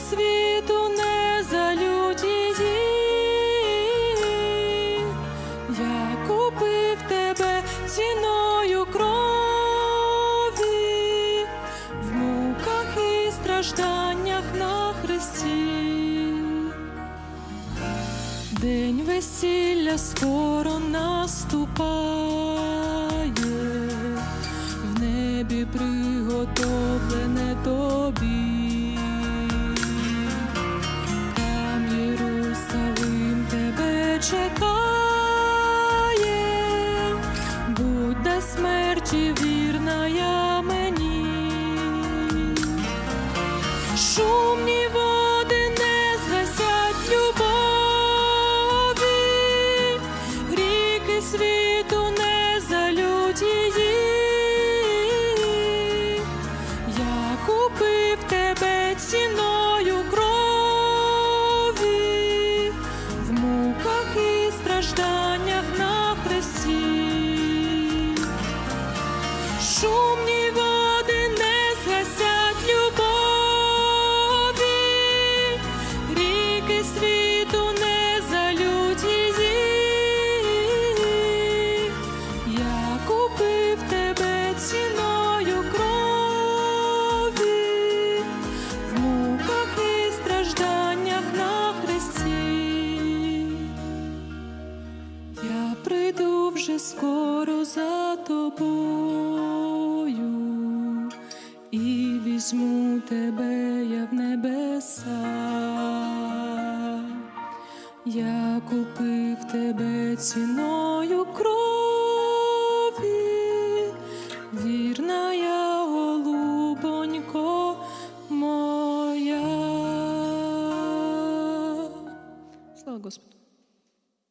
світу не залють її. Я купив тебе ціною крові, в муках і стражданнях на хресті. День весілля скоро наступає, чекає, будь до смерті вірна я мені. Шумні води не згасять любові, ріки світу не залють її. Я купив тебе ціною світу не залють її. Я купив тебе ціною крові, в муках і стражданнях на хресті. Я прийду вже скоро за тобою і візьму тебе я в небеса. Я купив тебе ціною крові, вірна я, голубонько моя. Слава Господу.